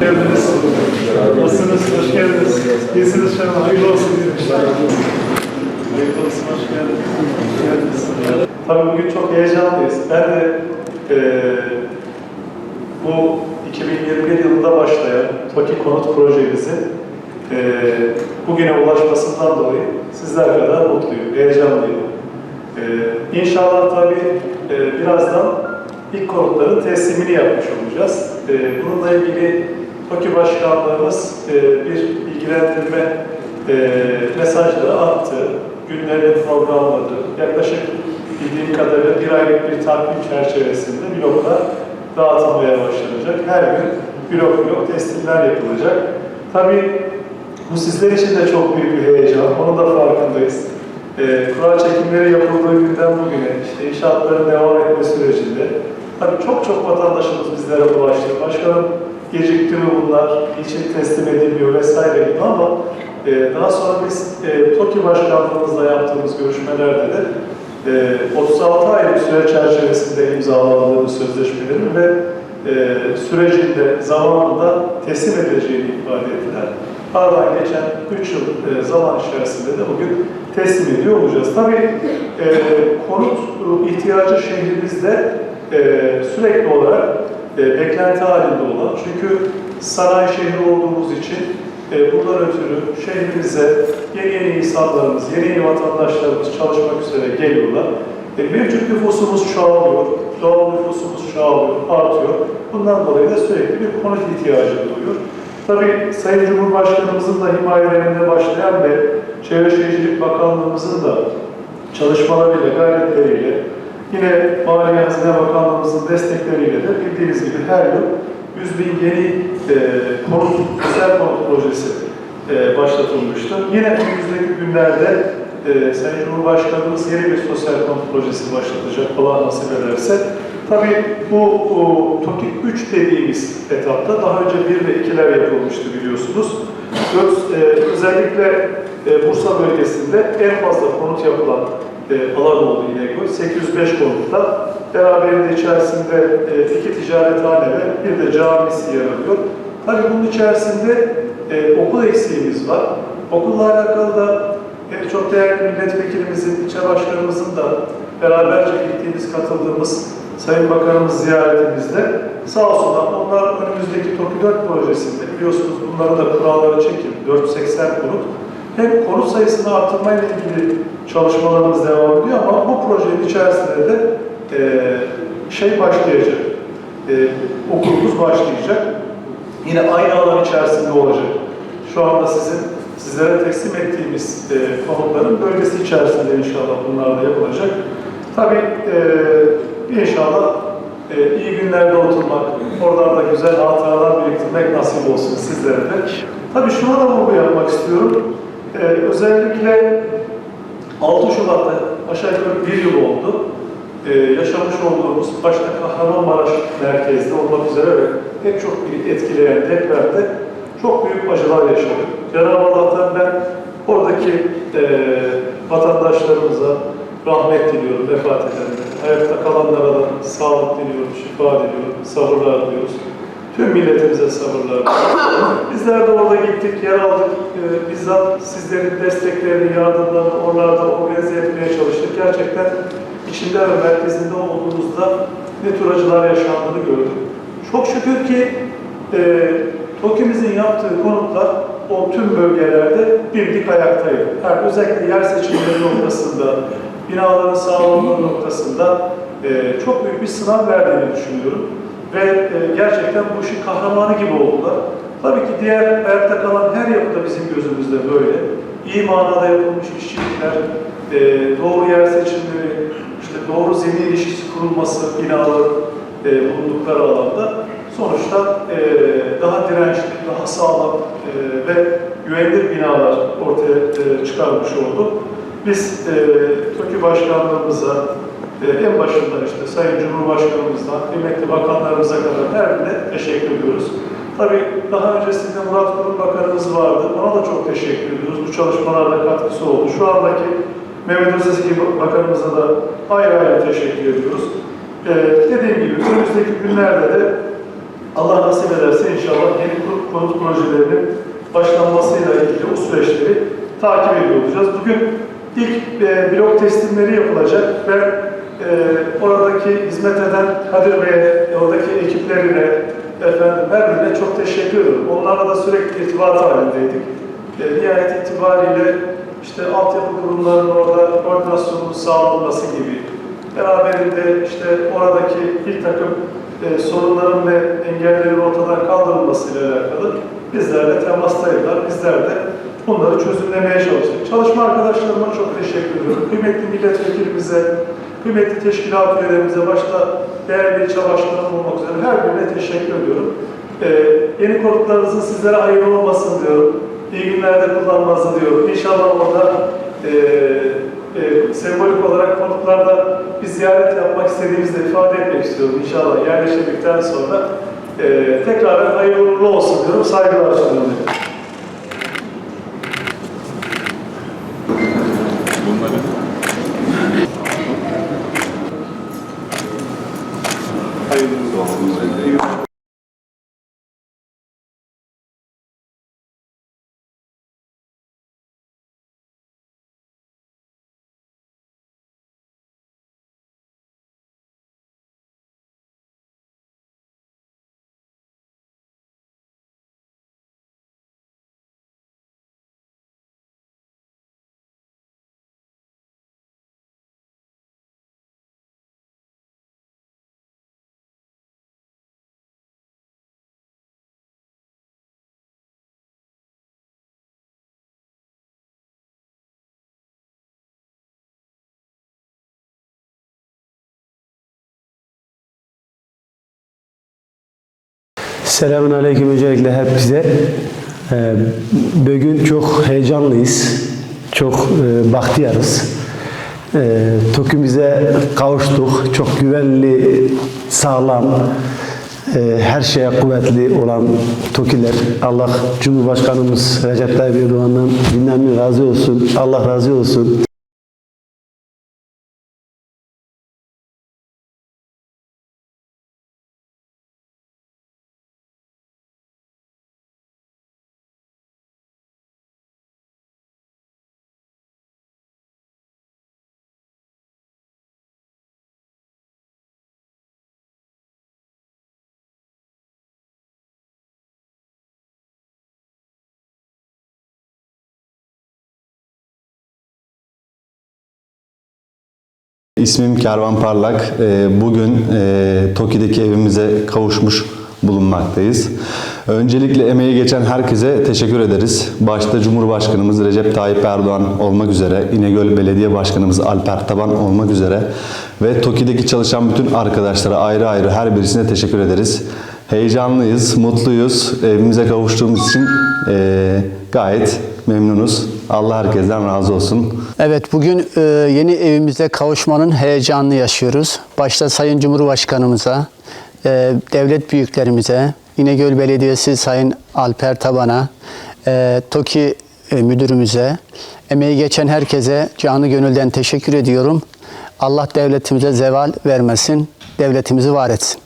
geldiniz. Nasılsınız? Hoş geldiniz. İyisiniz inşallah. Hayırlı olsun diyorum inşallah. Hayırlı olsun. Hoş geldiniz. Hoş geldiniz. Tabii bugün çok heyecanlıyız. Ben de eee bu 2021 yılında başlayan TOKİ konut projemizin eee bugüne ulaşmasından dolayı sizler kadar mutluyum, heyecanlıyım. Eee inşallah tabii eee, birazdan ilk konutların teslimini yapmış olacağız. Eee, bununla ilgili TOKİ Başkanlığımız eee, bir bilgilendirme eee, mesajları attı. Günlerini programladı. Yaklaşık bildiğim kadarıyla bir aylık bir takvim çerçevesinde bloklar dağıtılmaya başlanacak. Her gün blok blok teslimler yapılacak. Tabii bu sizler için de çok büyük bir heyecan. Onun da farkındayız. Ee, kura çekimleri yapıldığı günden bugüne, işte inşaatların devam etme sürecinde tabii çok çok vatandaşımız bizlere ulaştı. Başkanım gecikti mi bunlar, niçin teslim edilmiyor vesaire gibi ama e, daha sonra biz e, TOKİ Başkanlığımızla yaptığımız görüşmelerde de e, 36 aylık süre çerçevesinde imzalandığımız sözleşmelerin ve e, sürecinde zamanında teslim edileceğini ifade ettiler. Aradan geçen 3 yıl e, zaman içerisinde de bugün teslim ediyor olacağız. Tabii e, konut ihtiyacı şehrimizde e, sürekli olarak e, beklenti halinde olan, çünkü sanayi şehri olduğumuz için e, bundan ötürü şehrimize yeni yeni insanlarımız, yeni yeni vatandaşlarımız çalışmak üzere geliyorlar. E, mevcut nüfusumuz çoğalıyor, doğal nüfusumuz çoğalıyor, artıyor. Bundan dolayı da sürekli bir konut ihtiyacı doğuyor. Tabii Sayın Cumhurbaşkanımızın da himayelerinde başlayan ve Çevre Şehircilik Bakanlığımızın da çalışmalarıyla, gayretleriyle, yine Maliye Hazine Bakanlığımızın destekleriyle de bildiğiniz gibi her yıl 100 bin yeni e, konut, özel konut projesi e, başlatılmıştı. Yine önümüzdeki günlerde e, Sayın Cumhurbaşkanımız yeni bir sosyal konut projesi başlatacak Allah nasip ederse. Tabii bu o, TOKİ 3 dediğimiz etapta daha önce 1 ve 2'ler yapılmıştı biliyorsunuz. Dört, e, özellikle e, Bursa bölgesinde en fazla konut yapılan e, alan oldu İnegöl. 805 konutta beraberinde içerisinde e, iki ticarethane ve bir de camisi yer alıyor. Tabii bunun içerisinde e, okul eksiğimiz var. Okulla alakalı da e, çok değerli milletvekilimizin, ilçe başkanımızın da beraberce gittiğimiz, katıldığımız Sayın Bakanımız ziyaretimizde sağ olsunlar onlar önümüzdeki TOKİ 4 projesinde biliyorsunuz bunların da kuralları çekildi. 480 konut. Hem konut sayısını artırmayla ilgili çalışmalarımız devam ediyor ama bu projenin içerisinde de e, şey başlayacak. E, okulumuz başlayacak. Yine aynı alan içerisinde olacak. Şu anda sizin sizlere teslim ettiğimiz e, konutların bölgesi içerisinde inşallah bunlar da yapılacak. Tabii e, inşallah e, iyi günlerde oturmak, oralarda güzel hatıralar biriktirmek nasip olsun sizlere de. Tabii şuna da vurgu yapmak istiyorum. E, özellikle 6 Şubat'ta aşağı yukarı bir yıl oldu. Ee, yaşamış olduğumuz başta Kahramanmaraş merkezde olmak üzere ve pek çok etkileyen depremde çok büyük acılar yaşadık. Cenab-ı Allah'tan ben oradaki e, vatandaşlarımıza rahmet diliyorum vefat edenlere. Hayatta kalanlara da sağlık diliyorum, şifa diliyorum, sabırlar diliyoruz. Tüm milletimize sabırlar. Bizler de orada gittik, yer aldık. Ee, bizzat sizlerin desteklerini, yardımlarını oralarda organize etmeye çalıştık. Gerçekten içinde ve merkezinde olduğumuzda ne tür acılar yaşandığını gördük. Çok şükür ki e, TOKİ'mizin yaptığı konutlar o tüm bölgelerde dimdik ayaktaydı. Yani özellikle yer seçimleri noktasında, binaların sağlamlığı noktasında e, çok büyük bir sınav verdiğini düşünüyorum. Ve e, gerçekten bu işin kahramanı gibi oldular. Tabii ki diğer ayakta kalan her yapı da bizim gözümüzde böyle. İyi manada yapılmış işçilikler, e, doğru yer seçimleri, işte doğru zemin ilişkisi kurulması binaların e, bulundukları alanda sonuçta daha dirençli, daha sağlam ve güvenilir binalar ortaya çıkarmış oldu. Biz e, TOKİ Başkanlığımıza en başından işte Sayın Cumhurbaşkanımızdan, kıymetli bakanlarımıza kadar her birine teşekkür ediyoruz. Tabii daha öncesinde Murat Kurum Bakanımız vardı. Ona da çok teşekkür ediyoruz. Bu çalışmalarda katkısı oldu. Şu andaki Mehmet Özeski Bakanımıza da ayrı ayrı teşekkür ediyoruz. Ee, dediğim gibi önümüzdeki günlerde de Allah nasip ederse inşallah yeni konut projelerinin başlanmasıyla ilgili o süreçleri takip ediyor olacağız. Bugün ilk e, blok teslimleri yapılacak. Ben e, oradaki hizmet eden Kadir Bey'e, oradaki ekiplerine, efendim her birine çok teşekkür ediyorum. Onlarla da sürekli irtibat halindeydik. E, nihayet itibariyle işte altyapı kurumlarının orada koordinasyonun sağlanması gibi, beraberinde işte oradaki bir takım e, sorunların ve engellerin ortadan kaldırılmasıyla alakalı bizler de temastaydılar. Bizler de bunları çözümlemeye çalıştık. Çalışma arkadaşlarıma çok teşekkür ediyorum. Kıymetli milletvekilimize, kıymetli teşkilat üyelerimize, başta değerli ilçe başkanım olmak üzere her birine teşekkür ediyorum. E, yeni konutlarınızın sizlere hayırlı olmasın diyorum. İyi günlerde kullanmanızı diyorum. İnşallah orada e, e, sembolik olarak konutlarda bir ziyaret yapmak istediğimizi de ifade etmek istiyorum. İnşallah yerleştirdikten sonra e, tekrar hayırlı olsun diyorum. Saygılar sunuyorum. Hayırlı Selamun Aleyküm öncelikle hepinize. Ee, Bugün çok heyecanlıyız. Çok e, bahtiyarız. Ee, TOKİ'mize kavuştuk. Çok güvenli, sağlam, e, her şeye kuvvetli olan TOKİ'ler. Allah Cumhurbaşkanımız Recep Tayyip Erdoğan'dan binden razı olsun. Allah razı olsun. İsmim Kervan Parlak. Ee, Bugün e, Toki'deki evimize kavuşmuş bulunmaktayız. Öncelikle emeği geçen herkese teşekkür ederiz. Başta Cumhurbaşkanımız Recep Tayyip Erdoğan olmak üzere, İnegöl Belediye Başkanımız Alper Taban olmak üzere ve Toki'deki çalışan bütün arkadaşlara ayrı ayrı her birisine teşekkür ederiz. Heyecanlıyız, mutluyuz. Evimize kavuştuğumuz için e, gayet memnunuz. Allah herkesten razı olsun. Evet bugün e, yeni evimize kavuşmanın heyecanını yaşıyoruz. Başta Sayın Cumhurbaşkanımıza, e, devlet büyüklerimize, İnegöl Belediyesi Sayın Alper Taban'a, e, TOKİ e, müdürümüze, emeği geçen herkese canı gönülden teşekkür ediyorum. Allah devletimize zeval vermesin, devletimizi var etsin.